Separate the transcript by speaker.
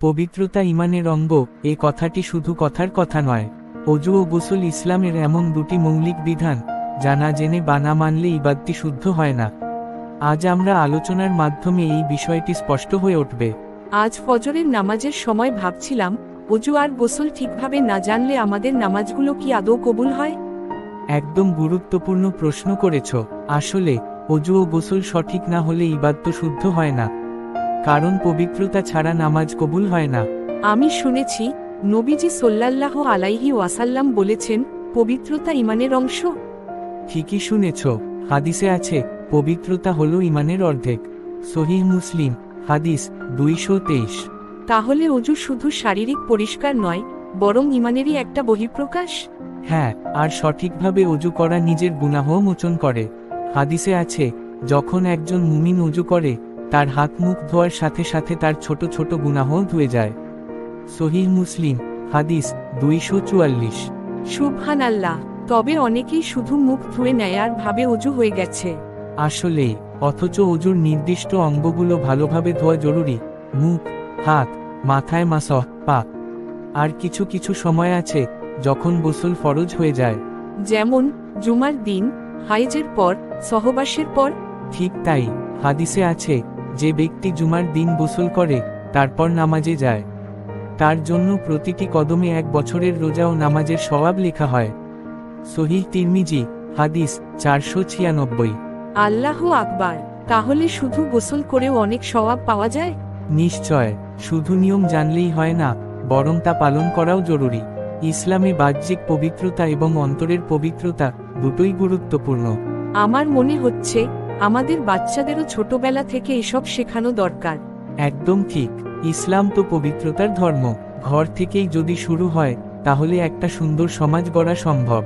Speaker 1: পবিত্রতা ইমানের অঙ্গ এ কথাটি শুধু কথার কথা নয়। অজু ও গোসল ইসলামের এমন দুটি মৌলিক বিধান যা না জেনে বা না মানলে ইবাদটি শুদ্ধ হয় না। আজ আমরা আলোচনার মাধ্যমে এই বিষয়টি স্পষ্ট হয়ে উঠবে।
Speaker 2: আজ ফজরের নামাজের সময় ভাবছিলাম অজু আর গোসল ঠিকভাবে না জানলে আমাদের নামাজগুলো কি আদৌ কবুল হয়?
Speaker 1: একদম গুরুত্বপূর্ণ প্রশ্ন করেছ। আসলে অজু ও গোসল সঠিক না হলে ইবাদ তো শুদ্ধ হয় না। কারণ পবিত্রতা ছাড়া নামাজ কবুল হয় না।
Speaker 2: আমি শুনেছি নবীজি সোল্লাল্লাহ আলাইহি ওয়াসাল্লাম বলেছেন পবিত্রতা ইমানের অংশ।
Speaker 1: ঠিকই শুনেছ হাদিসে আছে পবিত্রতা হল ইমানের অর্ধেক। সহিহ মুসলিম হাদিস দুইশো তেইশ।
Speaker 2: তাহলে অজু শুধু শারীরিক পরিষ্কার নয় বরং ইমানেরই একটা বহিঃপ্রকাশ।
Speaker 1: হ্যাঁ আর সঠিকভাবে অজু করা নিজের গুনাহ মোচন করে। হাদিসে আছে যখন একজন মুমিন অজু করে তার হাত মুখ ধোয়ার সাথে সাথে তার ছোট ছোট গুনাহ ধুয়ে যায়। সহিহ মুসলিম হাদিস দুইশো চুয়াল্লিশ।
Speaker 2: সুবহান আল্লাহ তবে অনেকেই শুধু মুখ ধুয়ে নেয় আর ভাবে অজু হয়ে গেছে।
Speaker 1: আসলেই অথচ অজুর নির্দিষ্ট অঙ্গগুলো ভালোভাবে ধোয়া জরুরি। মুখ হাত মাথায় মাসহ পা। আর কিছু কিছু সময় আছে যখন গোসল ফরজ হয়ে যায়।
Speaker 2: যেমন জুমার দিন হাইজের পর সহবাসের পর।
Speaker 1: ঠিক তাই হাদিসে আছে যে ব্যক্তি জুমার দিন গোসল করে তারপর নামাজে যায়। তার জন্য প্রতিটি কদমে এক বছরের রোজা ও নামাজের সওয়াব লেখা হয়। সহিহ তিরমিজি হাদিস চারশো ছিয়ানব্বই।
Speaker 2: আল্লাহ আকবার তাহলে শুধু গোসল করেও অনেক স্বভাব পাওয়া যায়?
Speaker 1: নিশ্চয় শুধু নিয়ম জানলেই হয় না বরং তা পালন করাও জরুরি। ইসলামে বাহ্যিক পবিত্রতা এবং অন্তরের পবিত্রতা দুটোই গুরুত্বপূর্ণ।
Speaker 2: আমার মনে হচ্ছে আমাদের বাচ্চাদেরও ছোটবেলা থেকে এসব শেখানো দরকার।
Speaker 1: একদম ঠিক। ইসলাম তো পবিত্রতার ধর্ম। ঘর থেকেই যদি শুরু হয়, তাহলে একটা সুন্দর সমাজ গড়া সম্ভব।